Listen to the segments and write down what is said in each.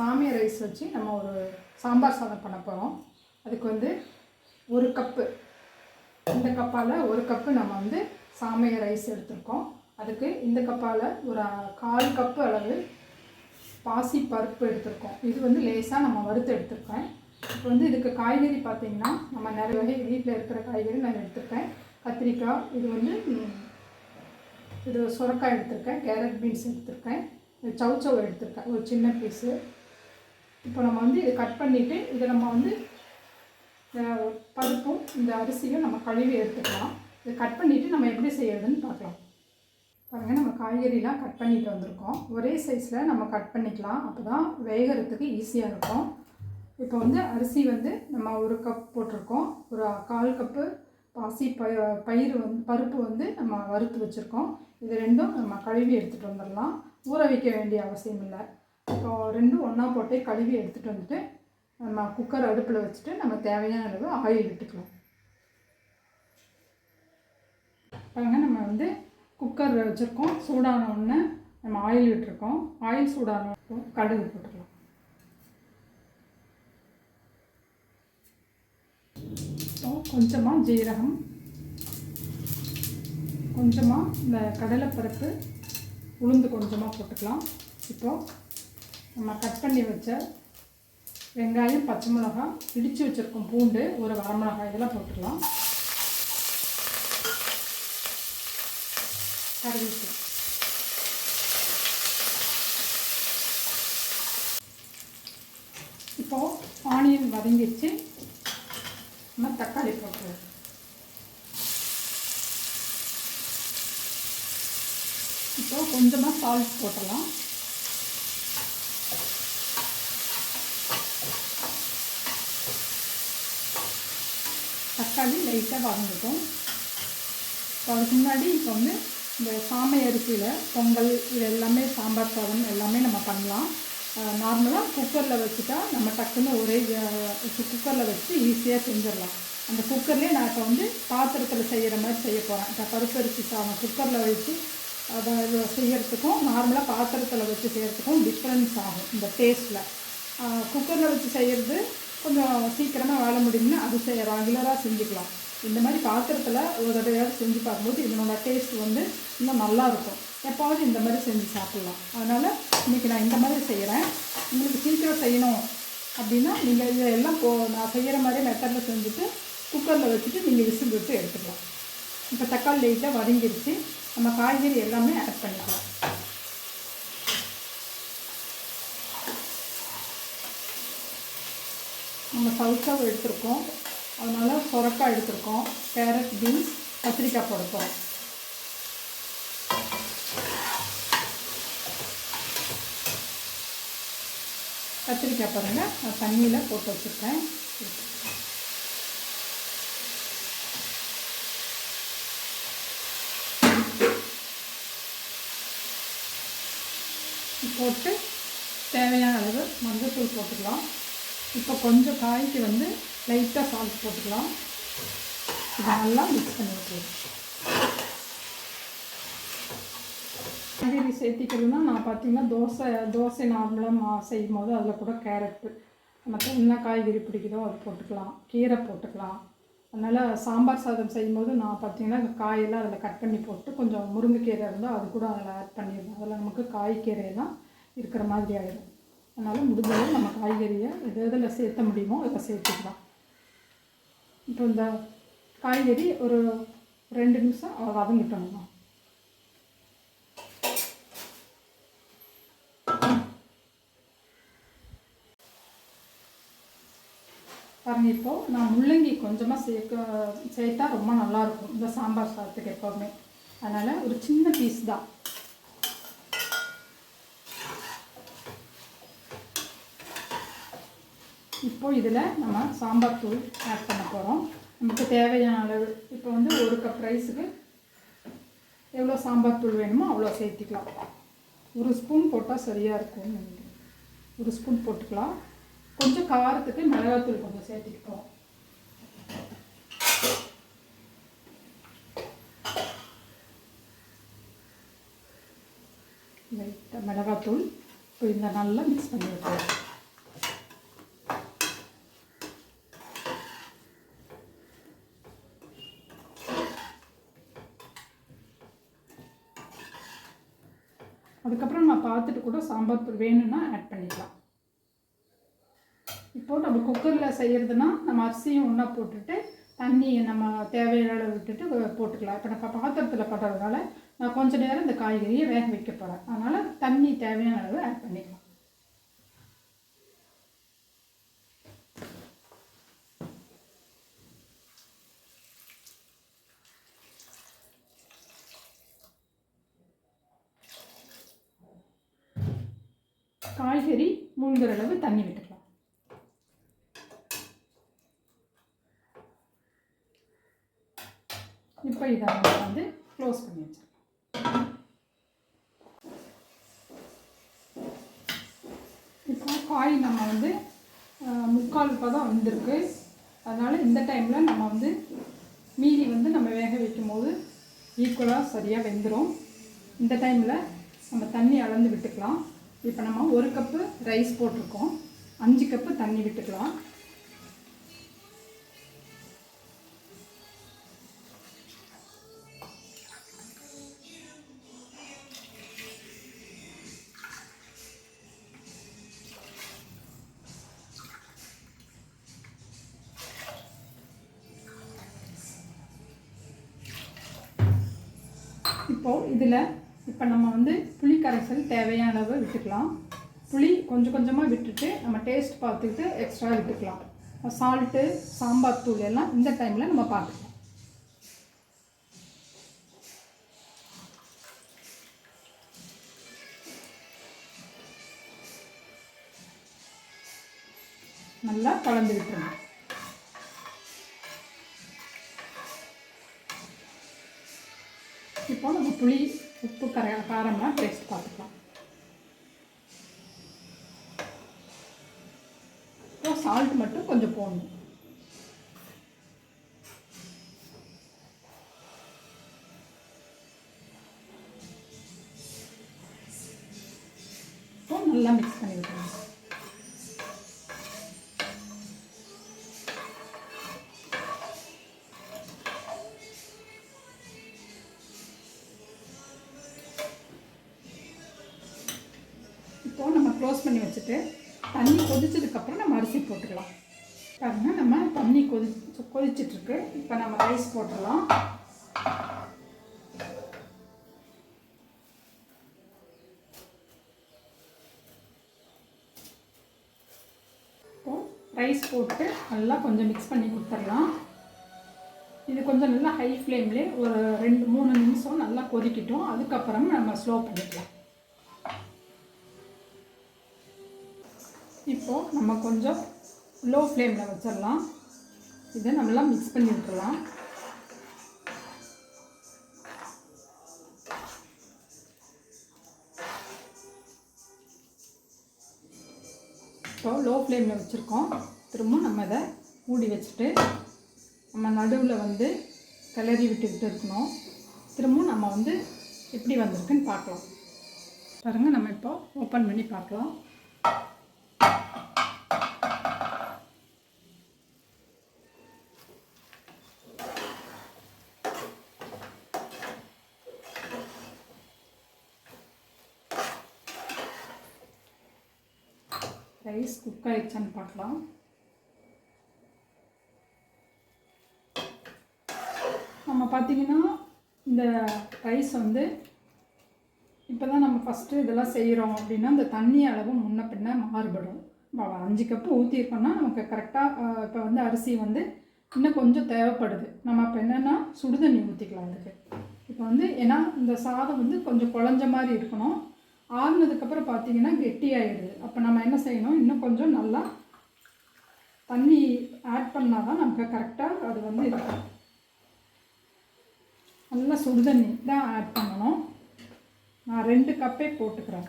சாமியா rice வச்சு நம்ம ஒரு சாம்பார் சாதம் பண்ண போகிறோம் அதுக்கு வந்து ஒரு கப்பு. இந்த கப்பால் ஒரு கப்பு நம்ம வந்து சாமியா ரைஸ் எடுத்திருக்கோம். அதுக்கு இந்த கப்பால் ஒரு கால் கப்பு அளவு பாசி பருப்பு எடுத்திருக்கோம். இது வந்து லேசாக நம்ம வறுத்து எடுத்திருக்கேன். இப்போ வந்து இதுக்கு காய்கறி பார்த்திங்கன்னா நம்ம நிறைய வகை வீட்டில் இருக்கிற காய்கறி நான் எடுத்திருக்கேன். கத்திரிக்காய் இது வந்து இது சுரக்காய் எடுத்திருக்கேன். கேரட் பீன்ஸ் எடுத்திருக்கேன். சவு சவுச்சவ் எடுத்திருக்கேன். ஒரு சின்ன பீஸு இப்போ நம்ம வந்து இதை கட் பண்ணிவிட்டு இதை நம்ம வந்து பருப்பும் இந்த அரிசியும் நம்ம கழுவி எடுத்துக்கலாம். இதை கட் பண்ணிவிட்டு நம்ம எப்படி செய்யறதுன்னு பார்க்கலாம். பாருங்கள் நம்ம காய்கறிலாம் கட் பண்ணிட்டு வந்திருக்கோம். ஒரே சைஸில் நம்ம கட் பண்ணிக்கலாம். அப்போ தான் வேகிறதுக்கு ஈஸியாக இருக்கும். இப்போ வந்து அரிசி வந்து நம்ம ஒரு கப் போட்டிருக்கோம். ஒரு கால் கப்பு பாசி ப பயிர் வந்து பருப்பு வந்து நம்ம வறுத்து வச்சுருக்கோம். இது ரெண்டும் நம்ம கழுவி எடுத்துகிட்டு வந்துடலாம். ஊற வைக்க வேண்டிய அவசியம் இல்லை. இப்போ ரெண்டும் ஒன்றா போட்டு கழுவி எடுத்துகிட்டு வந்துட்டு நம்ம குக்கர் அடுப்பில் வச்சுட்டு நம்ம தேவையான அளவு ஆயில் விட்டுக்கலாம் பாருங்க நம்ம வந்து குக்கர் வச்சுருக்கோம். சூடான உடனே நம்ம ஆயில் விட்டுருக்கோம். ஆயில் சூடான கடுகு போட்டுக்கலாம். இப்போ கொஞ்சமாக ஜீரகம் கொஞ்சமாக இந்த கடலைப்பருப்பு உளுந்து கொஞ்சமாக போட்டுக்கலாம். இப்போ நம்ம கட் பண்ணி வச்ச வெங்காயம் பச்சை மிளகாய் இடித்து வச்சுருக்கோம் பூண்டு ஒரு வரமிளகாய் இதெல்லாம் போட்டுடலாம் கருவேப்பிலை. இப்போது ஆனியன் வதங்கிடுச்சு. நம்ம தக்காளி போட்டுருவோம் இப்போ கொஞ்சமாக சால்ட் போட்டலாம் தக்காளி லைட்டாக வதங்கட்டும். இப்போ அதுக்கு முன்னாடி இப்போ வந்து இந்த சாமை அரிசியில் பொங்கல் இது எல்லாமே சாம்பார் சாதம் எல்லாமே நம்ம பண்ணலாம். நார்மலாக குக்கரில் வச்சுட்டா நம்ம டக்குன்னு ஒரே குக்கரில் வச்சு ஈஸியாக செஞ்சிடலாம். அந்த குக்கர்லேயே நான் இப்போ வந்து பாத்திரத்தில் செய்கிற மாதிரி செய்ய போகிறேன் இப்போ பருப்பரிசி சாதம் குக்கரில் வச்சு அதை செய்கிறதுக்கும் நார்மலாக பாத்திரத்தில் வச்சு செய்கிறதுக்கும் டிஃப்ரென்ஸ் ஆகும் இந்த டேஸ்ட்டில் குக்கரில் வச்சு செய்கிறது கொஞ்சம் சீக்கிரமாக வேலை முடியும்னா அது செய்ய ரெகுலராக செஞ்சுக்கலாம். இந்த மாதிரி பாத்திரத்தில் ஒரு தடவையாவது செஞ்சு பார்க்கும்போது இதனோட டேஸ்ட் வந்து இன்னும் நல்லா இருக்கும். இந்த மாதிரி செஞ்சு சாப்பிட்லாம். அதனால் இன்றைக்கி நான் இந்த மாதிரி செய்கிறேன் உங்களுக்கு சீக்கிரம் செய்யணும் அப்படின்னா நீங்கள் இதை எல்லாம் போ நான் செய்கிற மாதிரி மெத்தடில் செஞ்சுட்டு குக்கரில் வச்சுட்டு நீங்கள் விசில் விட்டு எடுத்துக்கலாம். இப்போ தக்காளி லைட்டாக வதங்கிருச்சு. நம்ம காய்கறி எல்லாமே ஆட் பண்ணிக்கலாம். நம்ம சவுச்சாவை எடுத்திருக்கோம். அதனால் சொரக்காய் எடுத்திருக்கோம். கேரட் பீன்ஸ் கத்திரிக்காய் போட கத்திரிக்காய் பாருங்கள் நான் தண்ணியில் போட்டு வச்சுருக்கேன். போட்டு தேவையான அளவு மஞ்சள்தூள் போட்டுக்கலாம். இப்போ கொஞ்சம் காய்க்கு வந்து லைட்டாக சால்ட் போட்டுக்கலாம். இது நல்லா மிக்ஸ் பண்ணி விட்டுருவோம் காய்கறி சேர்த்திக்கிறதுனா நான் பார்த்தீங்கன்னா தோசை தோசை நார்மலாக மா செய்யும் போது அதில் கூட கேரட்டு. மற்ற என்ன காய்கறி பிடிக்குதோ அது போட்டுக்கலாம். கீரை போட்டுக்கலாம். அதனால் சாம்பார் சாதம் செய்யும்போது நான் பார்த்தீங்கன்னா இந்த காயெல்லாம் அதில் கட் பண்ணி போட்டு கொஞ்சம் முருங்கைக்கீரை இருந்தால் அது கூட அதில் ஆட் பண்ணிடுவேன் அதில் நமக்கு காய்கீரையெல்லாம் இருக்கிற மாதிரி ஆயிடும். அதனால் முடிஞ்சளவு நம்ம காய்கறியை எது எதில் சேர்த்த முடியுமோ அதில் சேர்த்துக்கலாம். இப்போ இந்த காய்கறி ஒரு ரெண்டு நிமிஷம் வதங்கிட்டோம்மா பாருங்கள் இப்போது நான் முள்ளங்கி கொஞ்சமாக சேர்க்க சேர்த்தா ரொம்ப நல்லாயிருக்கும் இந்த சாம்பார் சாதத்துக்கு எப்போவுமே. அதனால் ஒரு சின்ன பீஸ் தான். இப்போ இதில் நம்ம சாம்பார் தூள் ஆட் பண்ண போகிறோம் நமக்கு தேவையான அளவு இப்போ வந்து ஒரு கப் ரைஸுக்கு எவ்வளோ சாம்பார் தூள் வேணுமோ அவ்வளோ சேர்த்திக்கலாம். ஒரு ஸ்பூன் போட்டால் சரியாக இருக்கும் ஒரு ஸ்பூன் போட்டுக்கலாம். கொஞ்சம் காரத்துக்கு மிளகாத்தூள் கொஞ்சம் சேர்த்துக்கிட்டோம். லைட்டாக மிளகாத்தூள். இப்போ இந்த நல்லா மிக்ஸ் பண்ணி வைக்கிறோம் அதுக்கப்புறம் நான் பார்த்துட்டு கூட சாம்பார் தூள் வேணும்னா ஆட் பண்ணிக்கலாம். இப்போது நம்ம குக்கரில் செய்கிறதுனா நம்ம அரிசியும் ஒன்றா போட்டுட்டு தண்ணியை நம்ம தேவையான அளவு விட்டுட்டு போட்டுக்கலாம். இப்போ நம்ம பாத்திரத்தில் பண்ணுறதுனால நான் கொஞ்சம் நேரம் இந்த காய்கறியை வேக வைக்க போகிறேன் அதனால் தண்ணி தேவையான அளவு ஆட் பண்ணிக்கலாம். காய்கறி மூழ்கிற அளவு தண்ணி விட்டுக்கலாம். இப்போ இதை நம்ம வந்து க்ளோஸ் பண்ணி வச்சிடலாம். இப்போ காய் நம்ம வந்து முக்கால் பதம் வந்திருக்கு. அதனால் இந்த டைமில் நம்ம வந்து மீதி வந்து நம்ம வேக வைக்கும் போது ஈக்குவலாக சரியாக வெந்துடும் இந்த டைமில் நம்ம தண்ணி அளந்து விட்டுக்கலாம். இப்போ நம்ம ஒரு கப்பு ரைஸ் போட்டிருக்கோம். அஞ்சு கப்பு தண்ணி விட்டுக்கலாம். இப்போது இதில் இப்போ நம்ம வந்து புளி கரைசல் தேவையான அளவு விட்டுக்கலாம். புளி கொஞ்சம் கொஞ்சமாக விட்டுட்டு நம்ம டேஸ்ட் பார்த்துக்கிட்டு எக்ஸ்ட்ரா விட்டுக்கலாம். சால்ட்டு சாம்பார் தூள் எல்லாம் இந்த டைமில் நம்ம பார்த்துக்கலாம். நல்லா கலந்து விட்டுருங்க. இப்போ நம்ம புளி உப்பு கர காரம்லாம் டேஸ்ட் பார்த்துக்கலாம். இப்போ சால்ட் மட்டும் கொஞ்சம் போடணும். க்ளோஸ் பண்ணி வச்சுட்டு தண்ணி கொதிச்சதுக்கப்புறம் நம்ம அரிசி போட்டுக்கலாம். பாருங்க நம்ம தண்ணி கொதி கொதிச்சிட்ருக்கு. இப்போ நம்ம ரைஸ் போட்டுடலாம். ரைஸ் போட்டு நல்லா கொஞ்சம் மிக்ஸ் பண்ணி கொடுத்துடலாம். இது கொஞ்சம் நல்லா ஹை ஃப்ளேம்லேயே ஒரு ரெண்டு மூணு நிமிஷம் நல்லா கொதிக்கட்டும். அதுக்கப்புறம் நம்ம ஸ்லோ பண்ணிக்கலாம். இப்போது நம்ம கொஞ்சம் லோ ஃப்ளேமில் வச்சிடலாம். இதை நல்லா மிக்ஸ் பண்ணி விட்டுலாம் இப்போ லோ ஃப்ளேமில் வச்சுருக்கோம். திரும்ப நம்ம இதை மூடி வச்சுட்டு நம்ம நடுவில் வந்து கிளறி விட்டுக்கிட்டு இருக்கணும். திரும்பவும் நம்ம வந்து எப்படி வந்திருக்குன்னு பார்க்கலாம். பாருங்கள் நம்ம இப்போ ஓப்பன் பண்ணி பார்க்கலாம். ரைஸ் குக் ஆயிடுச்சான்னு பார்க்கலாம் நம்ம பார்த்தீங்கன்னா இந்த ரைஸ் வந்து இப்போ தான் நம்ம ஃபஸ்ட்டு இதெல்லாம் செய்கிறோம் அப்படின்னா இந்த தண்ணி அளவு முன்ன பின்ன மாறுபடும். அஞ்சு கப்பு ஊற்றிருக்கோம்னா நமக்கு கரெக்டாக இப்போ வந்து அரிசி வந்து இன்னும் கொஞ்சம் தேவைப்படுது. நம்ம இப்போ என்னென்னா சுடுதண்ணி ஊற்றிக்கலாம் அதுக்கு. இப்போ வந்து ஏன்னா இந்த சாதம் வந்து கொஞ்சம் குழஞ்ச மாதிரி இருக்கணும். ஆறுனதுக்கப்புறம் பார்த்தீங்கன்னா கெட்டியாயிடுது. அப்போ நம்ம என்ன செய்யணும்? இன்னும் கொஞ்சம் நல்லா தண்ணி ஆட் பண்ணால் தான் நமக்கு கரெக்டாக அது வந்து இருக்கும் நல்லா சுடுதண்ணி தான் ஆட் பண்ணணும். நான் ரெண்டு கப்பே போட்டுக்கிறேன்.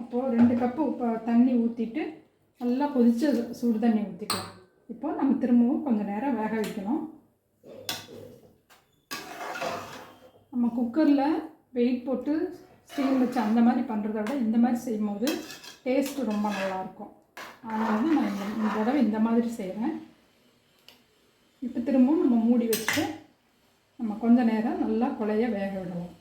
அப்போது ரெண்டு கப்பு இப்போ தண்ணி ஊற்றிட்டு நல்லா கொதிச்ச சுடு தண்ணி ஊற்றிக்கலாம் இப்போ நம்ம திரும்பவும் கொஞ்சம் நேரம் வேக வைக்கணும். நம்ம குக்கரில் வெயிட் போட்டு ஸ்டீம் வச்சு அந்த மாதிரி பண்ணுறத விட இந்த மாதிரி செய்யும்போது டேஸ்ட்டு ரொம்ப நல்லாயிருக்கும். அதனால தான் நான் இந்த தடவை இந்த மாதிரி செய்கிறேன் இப்போ திரும்பவும் நம்ம மூடி வச்சுட்டு நம்ம கொஞ்ச நேரம் நல்லா குழைய வேக விடுவோம்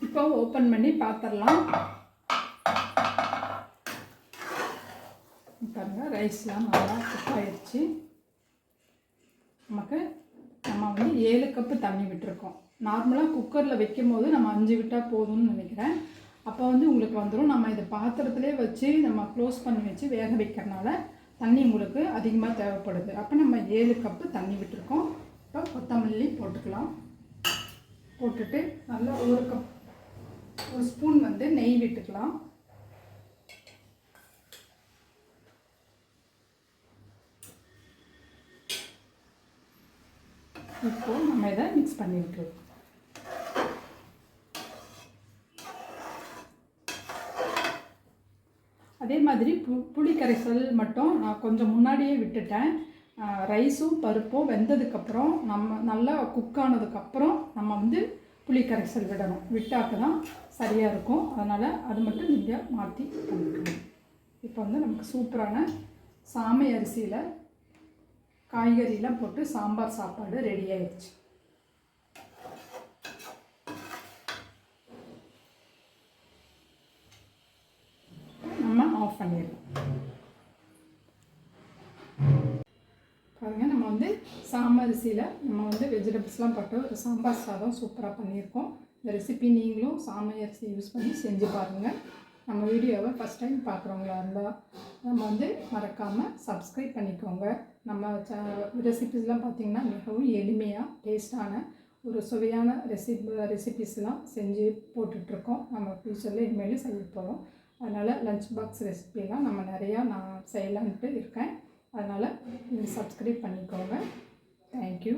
இப்போ ஓப்பன் பண்ணி பார்த்துடலாம் பாருங்க ரைஸ்லாம் நல்லா குக் ஆயிடுச்சு நமக்கு நம்ம வந்து ஏழு கப்பு தண்ணி விட்டுருக்கோம். நார்மலாக குக்கரில் வைக்கும் போது நம்ம அஞ்சு விட்டால் போதும்னு நினைக்கிறேன். அப்போ வந்து உங்களுக்கு வந்துடும் நம்ம இதை பாத்திரத்திலே வச்சு நம்ம க்ளோஸ் பண்ணி வச்சு வேக வைக்கிறனால தண்ணி உங்களுக்கு அதிகமாக தேவைப்படுது. அப்போ நம்ம ஏழு கப்பு தண்ணி விட்டுருக்கோம். இப்போ கொத்தமல்லி போட்டுக்கலாம். போட்டுட்டு நல்லா ஒரு கப் ஒரு ஸ்பூன் வந்து நெய் விட்டுக்கலாம். இப்போ நம்ம இதை மிக்ஸ் பண்ணி விட்டுருவோம் அதே மாதிரி பு புளி கரைசல் மட்டும் நான் கொஞ்சம் முன்னாடியே விட்டுட்டேன். ரைஸும் பருப்பும் வெந்ததுக்கப்புறம் நம்ம நல்லா குக் ஆனதுக்கப்புறம் நம்ம வந்து புளி கரைசல் விடணும். விட்டாக்க தான் சரியாக இருக்கும். அதனால் அது மட்டும் நீங்கள் மாற்றி பண்ணிக்கணும். இப்போ வந்து நமக்கு சூப்பரான சாமை அரிசியில் காய்கறிலாம் போட்டு சாம்பார் சாப்பாடு ரெடி ஆயிடுச்சு நம்ம ஆஃப் பண்ணிடலாம். பாருங்க நம்ம வந்து சாம்பார் அரிசியில் நம்ம வந்து வெஜிடபிள்ஸ்லாம் போட்டு ஒரு சாம்பார் சாதம் சூப்பராக பண்ணியிருக்கோம். இந்த ரெசிபி நீங்களும் சாமை அரிசி யூஸ் பண்ணி செஞ்சு பாருங்கள் நம்ம வீடியோவை ஃபஸ்ட் டைம் பார்க்குறவங்களா இருந்தால் நம்ம வந்து மறக்காமல் சப்ஸ்கிரைப் பண்ணிக்கோங்க. நம்ம ச ரெசிபிஸ்லாம் பார்த்திங்கன்னா மிகவும் எளிமையாக டேஸ்டான ஒரு சுவையான ரெசிபி ரெசிபிஸ்லாம் செஞ்சு போட்டுட்ருக்கோம். நம்ம ஃப்யூச்சரில் இனிமேல் செய்ய போகிறோம் அதனால் லஞ்ச் பாக்ஸ் ரெசிபிலாம் நம்ம நிறையா நான் செய்யலான்ட்டு இருக்கேன். அதனால் நீங்கள் சப்ஸ்கிரைப் பண்ணிக்கோங்க. தேங்க்யூ